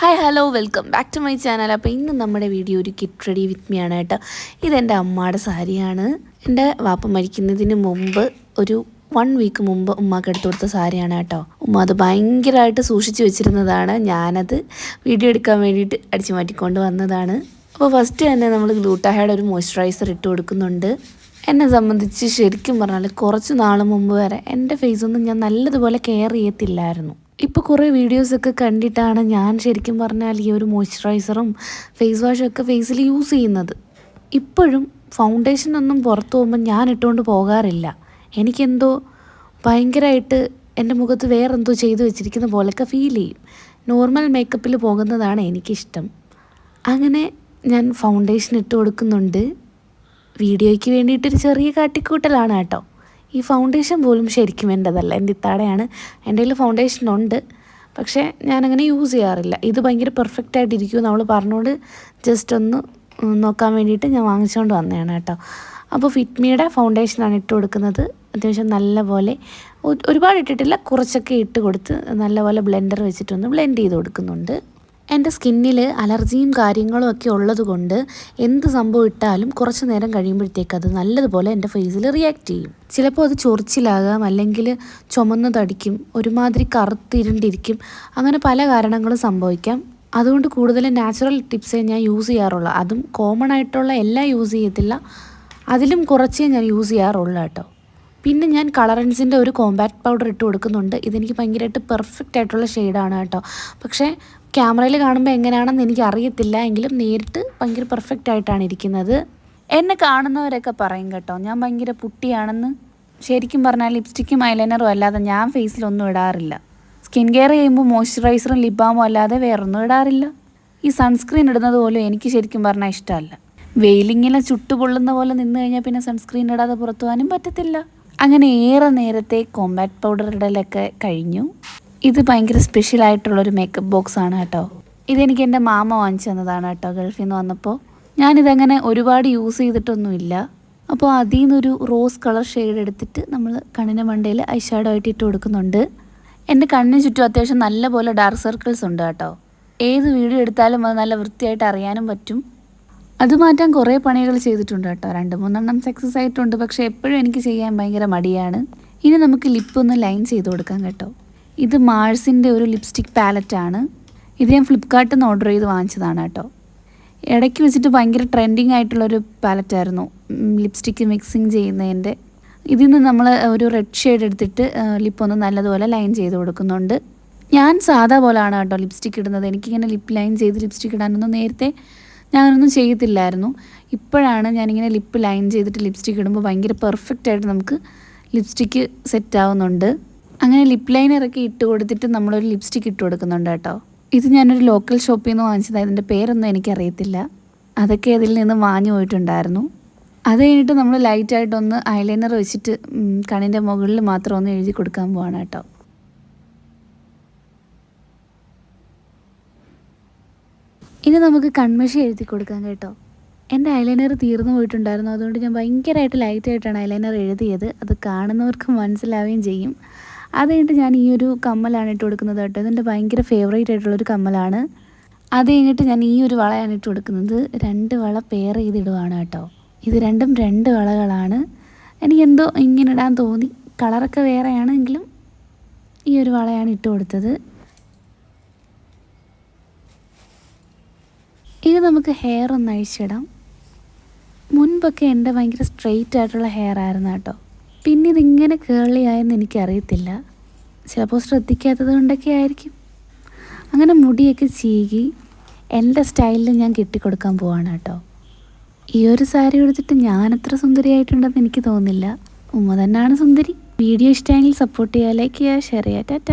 Hi hello welcome back to my channel അപ്പോൾ ഇന്ന് നമ്മുടെ വീഡിയോ ഒരു കിറ്റ് റെഡി വിത്ത് മീ ആണ് കേട്ടോ. ഇതെന്റെ അമ്മയുടെ സാരിയാണ്. എന്റെ വാപ്പ മരിക്കുന്നതിന് മുമ്പ് ഒരു വൺ വീക്ക് മുമ്പ് ഉമ്മാക്ക് എടുത്തു കൊടുത്ത സാരിയാണ് കേട്ടോ. ഉമ്മ അത് ഭയങ്കരമായിട്ട് സൂക്ഷിച്ചു വെച്ചിരുന്നതാണ്. ഞാനത് വീഡിയോ എടുക്കാൻ വേണ്ടിയിട്ട് അടിച്ചു മാറ്റിക്കൊണ്ട് വന്നതാണ്. അപ്പോൾ ഫസ്റ്റ് തന്നെ നമ്മൾ ഗ്ലൂട്ടാഹയുടെ ഒരു മോയ്സ്ചറൈസർ ഇട്ട് കൊടുക്കുന്നുണ്ട്. എന്നെ സംബന്ധിച്ച് ശരിക്കും പറഞ്ഞാൽ കുറച്ച് നാൾ മുമ്പ് വരെ എന്റെ ഫേസൊന്നും ഞാൻ നല്ലതുപോലെ കെയർ ചെയ്യത്തില്ലായിരുന്നു. ഇപ്പോൾ കുറേ വീഡിയോസൊക്കെ കണ്ടിട്ടാണ് ഞാൻ ശരിക്കും പറഞ്ഞാൽ ഈ ഒരു മോയ്സ്ചറൈസറും ഫേസ് വാഷും ഒക്കെ ഫേസിൽ യൂസ് ചെയ്യുന്നത്. ഇപ്പോഴും ഫൗണ്ടേഷൻ ഒന്നും പുറത്തു പോകുമ്പോൾ ഞാൻ ഇട്ടുകൊണ്ട് പോകാറില്ല. എനിക്കെന്തോ ഭയങ്കരമായിട്ട് എന്റെ മുഖത്ത് വേറെന്തോ ചെയ്തു വെച്ചിരിക്കുന്ന പോലെയൊക്കെ ഫീൽ ചെയ്യും. നോർമൽ മേക്കപ്പിൽ പോകുന്നതാണ് എനിക്കിഷ്ടം. അങ്ങനെ ഞാൻ ഫൗണ്ടേഷൻ ഇട്ട് കൊടുക്കുന്നുണ്ട്. വീഡിയോയ്ക്ക് വേണ്ടിയിട്ടൊരു ചെറിയ കാട്ടിക്കൂട്ടലാണ് കേട്ടോ. ഈ ഫൗണ്ടേഷൻ പോലും ശരിക്കും വേണ്ടതല്ല എന്റെ ഇത്താടെയാണ്. എന്റെ കയ്യിൽ ഫൗണ്ടേഷൻ ഉണ്ട്. പക്ഷേ ഞാനങ്ങനെ യൂസ് ചെയ്യാറില്ല. ഇത് ഭയങ്കര പെർഫെക്റ്റ് ആയിട്ടിരിക്കും നമ്മൾ പറഞ്ഞുകൊണ്ട് ജസ്റ്റ് ഒന്ന് നോക്കാൻ വേണ്ടിയിട്ട് ഞാൻ വാങ്ങിച്ചുകൊണ്ട് വന്നതാണ് കേട്ടോ. അപ്പോൾ ഫിറ്റ്മിയുടെ ഫൗണ്ടേഷനാണ് ഇട്ട് കൊടുക്കുന്നത്. അത്യാവശ്യം നല്ലപോലെ ഒരുപാട് ഇട്ടിട്ടില്ല. കുറച്ചൊക്കെ ഇട്ട് കൊടുത്ത് നല്ലപോലെ ബ്ലെൻഡർ വെച്ചിട്ടൊന്ന് ബ്ലെൻഡ് ചെയ്ത് കൊടുക്കുന്നുണ്ട്. എന്റെ സ്കിന്നിൽ അലർജിയും കാര്യങ്ങളും ഒക്കെ ഉള്ളത് കൊണ്ട് എന്ത് സംഭവം ഇട്ടാലും കുറച്ച് നേരം കഴിയുമ്പോഴത്തേക്ക് അത് നല്ലതുപോലെ എന്റെ ഫേസിൽ റിയാക്ട് ചെയ്യും. ചിലപ്പോൾ അത് ചൊറിച്ചിലാകാം അല്ലെങ്കിൽ ചുമന്നതടിക്കും ഒരുമാതിരി കറുത്തിരുണ്ടിരിക്കും അങ്ങനെ പല കാരണങ്ങളും സംഭവിക്കാം. അതുകൊണ്ട് കൂടുതൽ നാച്ചുറൽ ടിപ്സേ ഞാൻ യൂസ് ചെയ്യാറുള്ളൂ. അതും കോമൺ ആയിട്ടുള്ള എല്ലാം യൂസ് ചെയ്യത്തില്ല. അതിലും കുറച്ചേ ഞാൻ യൂസ് ചെയ്യാറുള്ളൂ കേട്ടോ. പിന്നെ ഞാൻ കളറൻസിന്റെ ഒരു കോമ്പാക്ട് പൗഡർ ഇട്ട് കൊടുക്കുന്നുണ്ട്. ഇതെനിക്ക് ഭയങ്കരമായിട്ട് പെർഫെക്റ്റ് ആയിട്ടുള്ള ഷെയ്ഡാണ് കേട്ടോ. പക്ഷേ ക്യാമറയിൽ കാണുമ്പോൾ എങ്ങനെയാണെന്ന് എനിക്ക് അറിയത്തില്ല എങ്കിലും നേരിട്ട് ഭയങ്കര പെർഫെക്റ്റ് ആയിട്ടാണ് ഇരിക്കുന്നത്. എന്നെ കാണുന്നവരൊക്കെ പറയും കേട്ടോ ഞാൻ ഭയങ്കര പുട്ടിയാണെന്ന്. ശരിക്കും പറഞ്ഞാൽ ലിപ്സ്റ്റിക്കും ഐലൈനറും അല്ലാതെ ഞാൻ ഫേസിലൊന്നും ഇടാറില്ല. സ്കിൻ കെയർ ചെയ്യുമ്പോൾ മോയ്സ്ചറൈസറും ലിബാമും അല്ലാതെ വേറൊന്നും ഇടാറില്ല. ഈ സൺസ്ക്രീൻ ഇടുന്നത് പോലും എനിക്ക് ശരിക്കും പറഞ്ഞാൽ ഇഷ്ടമല്ല. വെയിലിങ്ങനെ ചുട്ടുപൊള്ളുന്ന പോലെ നിന്ന് കഴിഞ്ഞാൽ പിന്നെ സൺസ്ക്രീൻ ഇടാതെ പുറത്തു പോകാനും പറ്റത്തില്ല. അങ്ങനെ ഏറെ നേരത്തെ കോമ്പാക്ട് പൗഡർ ഇടലൊക്കെ കഴിഞ്ഞു. ഇത് ഭയങ്കര സ്പെഷ്യൽ ആയിട്ടുള്ളൊരു മേക്കപ്പ് ബോക്സ് ആണ് കേട്ടോ. ഇതെനിക്ക് എന്റെ മാമ വാങ്ങിച്ചു തന്നതാണ് കേട്ടോ ഗൾഫിൽ നിന്ന് വന്നപ്പോൾ. ഞാനിതങ്ങനെ ഒരുപാട് യൂസ് ചെയ്തിട്ടൊന്നുമില്ല. അപ്പോൾ അതിൽ നിന്നൊരു റോസ് കളർ ഷെയ്ഡ് എടുത്തിട്ട് നമ്മൾ കണ്ണിന് മണ്ടയിൽ ഐഷാഡോ ആയിട്ട് ഇട്ട് കൊടുക്കുന്നുണ്ട്. എന്റെ കണ്ണിന് ചുറ്റും അത്യാവശ്യം നല്ലപോലെ ഡാർക്ക് സർക്കിൾസ് ഉണ്ട് കേട്ടോ. ഏത് വീഡിയോ എടുത്താലും അത് നല്ല വൃത്തിയായിട്ട് അറിയാനും പറ്റും. അത് മാറ്റാൻ കുറേ പണികൾ ചെയ്തിട്ടുണ്ട് കേട്ടോ. രണ്ട് മൂന്നെണ്ണം സക്സസ് ആയിട്ടുണ്ട്. പക്ഷേ എപ്പോഴും എനിക്ക് ചെയ്യാൻ ഭയങ്കര മടിയാണ്. ഇനി നമുക്ക് ലിപ്പ് ഒന്ന് ലൈൻ ചെയ്ത് കൊടുക്കാം കേട്ടോ. ഇത് മാഴ്സിന്റെ ഒരു ലിപ്സ്റ്റിക് പാലറ്റാണ്. ഇത് ഞാൻ ഫ്ലിപ്പ്കാർട്ടിൽ നിന്ന് ഓർഡർ ചെയ്ത് വാങ്ങിച്ചതാണ് കേട്ടോ. ഇടയ്ക്ക് വെച്ചിട്ട് ഭയങ്കര ട്രെൻഡിങ് ആയിട്ടുള്ളൊരു പാലറ്റായിരുന്നു ലിപ്സ്റ്റിക്ക് മിക്സിങ് ചെയ്യുന്നതിന്റെ. ഇതിൽ നിന്ന് നമ്മൾ ഒരു റെഡ് ഷെയ്ഡ് എടുത്തിട്ട് ലിപ്പ് ഒന്ന് നല്ലതുപോലെ ലൈൻ ചെയ്ത് കൊടുക്കുന്നുണ്ട്. ഞാൻ സാധാ പോലാണ് കേട്ടോ ലിപ്സ്റ്റിക് ഇടുന്നത്. എനിക്കിങ്ങനെ ലിപ്പ് ലൈൻ ചെയ്ത് ലിപ്സ്റ്റിക് ഇടാനൊന്നും നേരത്തെ ഞാനൊന്നും ചെയ്യത്തില്ലായിരുന്നു. ഇപ്പോഴാണ് ഞാനിങ്ങനെ ലിപ്പ് ലൈൻ ചെയ്തിട്ട് ലിപ്സ്റ്റിക് ഇടുമ്പോൾ ഭയങ്കര പെർഫെക്റ്റ് ആയിട്ട് നമുക്ക് ലിപ്സ്റ്റിക്ക് സെറ്റ് ആവുന്നുണ്ട്. അങ്ങനെ ലിപ് ലൈനർ ഒക്കെ ഇട്ട് കൊടുത്തിട്ട് നമ്മളൊരു ലിപ്സ്റ്റിക് ഇട്ട് കൊടുക്കുന്നുണ്ട് കേട്ടോ. ഇത് ഞാനൊരു ലോക്കൽ ഷോപ്പിൽ നിന്ന് വാങ്ങിച്ചതാണ് അതിന്റെ പേരൊന്നും എനിക്കറിയത്തില്ല. അതൊക്കെ അതിൽ നിന്ന് വാങ്ങി പോയിട്ടുണ്ടായിരുന്നു. അത് കഴിഞ്ഞിട്ട് നമ്മൾ ലൈറ്റായിട്ടൊന്ന് ഐലൈനർ വെച്ചിട്ട് കണ്ണിന്റെ മുകളിൽ മാത്രം ഒന്ന് എഴുതി കൊടുക്കാൻ പോവാണ് കേട്ടോ. ഇനി നമുക്ക് കൺമഷി എഴുതി കൊടുക്കാം കേട്ടോ. എന്റെ ഐലൈനർ തീർന്നു പോയിട്ടുണ്ടായിരുന്നു. അതുകൊണ്ട് ഞാൻ ഭയങ്കരമായിട്ട് ലൈറ്റായിട്ടാണ് ഐലൈനർ എഴുതിയത്. അത് കാണുന്നവർക്ക് മനസ്സിലാവുകയും ചെയ്യും. അത് കഴിഞ്ഞിട്ട് ഞാൻ ഈ ഒരു കമ്മലാണ് ഇട്ട് കൊടുക്കുന്നത് കേട്ടോ. ഇതെന്റെ ഭയങ്കര ഫേവറേറ്റ് ആയിട്ടുള്ളൊരു കമ്മലാണ്. അത് കഴിഞ്ഞിട്ട് ഞാൻ ഈ ഒരു വളയാണ് ഇട്ട് കൊടുക്കുന്നത്. രണ്ട് വള പെയർ ചെയ്തിടുവാണ് കേട്ടോ. ഇത് രണ്ടും രണ്ട് വളകളാണ്. എനിക്കെന്തോ ഇങ്ങനെ ഇടാൻ തോന്നി. കളറൊക്കെ വേറെയാണെങ്കിലും ഈ ഒരു വളയാണ് ഇട്ട് കൊടുത്തത്. ഇത് നമുക്ക് ഹെയർ ഒന്ന് അഴിച്ചിടാം. മുൻപൊക്കെ എന്റെ ഭയങ്കര സ്ട്രെയിറ്റ് ആയിട്ടുള്ള ഹെയർ ആയിരുന്നു കേട്ടോ. പിന്നെ ഇതിങ്ങനെ കേളി ആയെന്ന് എനിക്കറിയത്തില്ല. ചിലപ്പോൾ ശ്രദ്ധിക്കാത്തത് കൊണ്ടൊക്കെ ആയിരിക്കും. അങ്ങനെ മുടിയൊക്കെ ചീകി എന്റെ സ്റ്റൈലിൽ ഞാൻ കെട്ടിക്കൊടുക്കാൻ പോവാണ് കേട്ടോ. ഈ ഒരു സാരി എടുത്തിട്ട് ഞാൻ അത്ര സുന്ദരിയായിട്ടുണ്ടെന്ന് എനിക്ക് തോന്നുന്നില്ല ഉമ്മ തന്നെയാണ് സുന്ദരി. വീഡിയോ ഇഷ്ടമെങ്കിൽ സപ്പോർട്ട് ചെയ്യുക ലൈക്ക് ചെയ്യുക ഷെയർ ചെയ്യുക. ടാറ്റ.